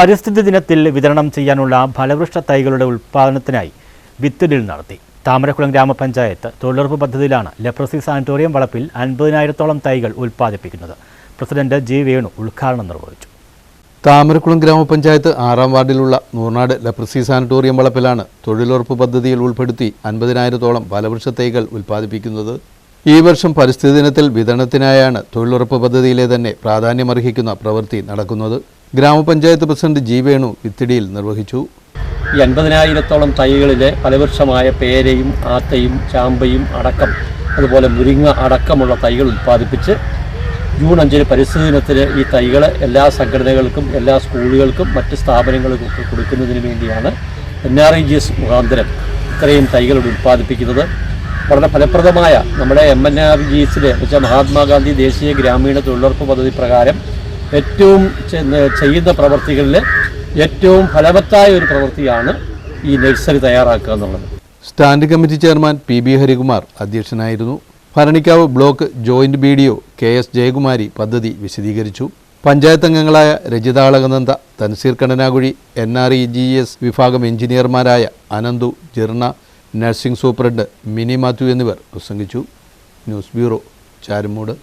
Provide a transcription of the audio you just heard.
പരിസ്ഥിതി ദിനത്തിൽ വിതരണം ചെയ്യാനുള്ള ഫലവൃക്ഷ തൈകളുടെ ഉൽപ്പാദനത്തിനായി വിത്തിടിൽ നടത്തി. താമരക്കുളം ഗ്രാമപഞ്ചായത്ത് തൊഴിലുറപ്പ് പദ്ധതിയിലാണ് ലെപ്രസി സാനിറ്റോറിയം വളപ്പിൽ അൻപതിനായിരത്തോളം തൈകൾ ഉൽപ്പാദിപ്പിക്കുന്നത്. പ്രസിഡന്റ് ജി വേണു ഉദ്ഘാടനം നിർവഹിച്ചു. താമരക്കുളം ഗ്രാമപഞ്ചായത്ത് ആറാം വാർഡിലുള്ള നൂർനാട് ലെപ്രസി സാനിറ്റോറിയം വളപ്പിലാണ് തൊഴിലുറപ്പ് പദ്ധതിയിൽ ഉൾപ്പെടുത്തി അൻപതിനായിരത്തോളം ഫലവൃക്ഷ തൈകൾ ഉൽപ്പാദിപ്പിക്കുന്നത്. ഈ വർഷം പരിസ്ഥിതി ദിനത്തിൽ വിതരണത്തിനായാണ് തൊഴിലുറപ്പ് പദ്ധതിയിലെ തന്നെ പ്രാധാന്യമർഹിക്കുന്ന പ്രവൃത്തി നടക്കുന്നത്. ഗ്രാമപഞ്ചായത്ത് പ്രസിഡന്റ് ജി വേണു വിത്തിടിയിൽ നിർവഹിച്ചു. ഈ അൻപതിനായിരത്തോളം തൈകളിലെ ഫലവൃക്ഷമായ പേരയും ആത്തയും ചാമ്പയും അടക്കം അതുപോലെ മുരിങ്ങ അടക്കമുള്ള തൈകൾ ഉൽപ്പാദിപ്പിച്ച് ജൂൺ അഞ്ചിന് പരിസ്ഥിതി ദിനത്തിന് ഈ തൈകൾ എല്ലാ സംഘടനകൾക്കും എല്ലാ സ്കൂളുകൾക്കും മറ്റ് സ്ഥാപനങ്ങൾക്കും ഒക്കെ കൊടുക്കുന്നതിന് വേണ്ടിയാണ് N R I G S മുഖാന്തരം ഇത്രയും തൈകൾ ഉൽപ്പാദിപ്പിക്കുന്നത്. വളരെ ഫലപ്രദമായ നമ്മുടെ എം എൻ ആർ ജി എസിലെ വെച്ചാൽ മഹാത്മാഗാന്ധി ദേശീയ ഗ്രാമീണ തൊഴിലുറപ്പ് പദ്ധതി പ്രകാരം ഏറ്റവും ചെയ്യുന്ന പ്രവർത്തികളിൽ ഏറ്റവും ഫലവത്തായ ഒരു പ്രവൃത്തിയാണ് ഈ നഴ്സറി തയ്യാറാക്കുക എന്നുള്ളത്. Stand committee chairman P B Harikumar അധ്യക്ഷനായിരുന്നു. Bharanikkavu block joint B D O K S Jayakumari പദ്ധതി വിശദീകരിച്ചു. പഞ്ചായത്ത് അംഗങ്ങളായ Rajitha Alakananda Thanseer Kannanakuzhi N R E G S വിഭാഗം എഞ്ചിനീയർമാരായ അനന്തു ജിർണ നഴ്സിംഗ് സൂപ്രണ്ട് മിനി മാത്യു എന്നിവർ പ്രസംഗിച്ചു. News bureau Charummood.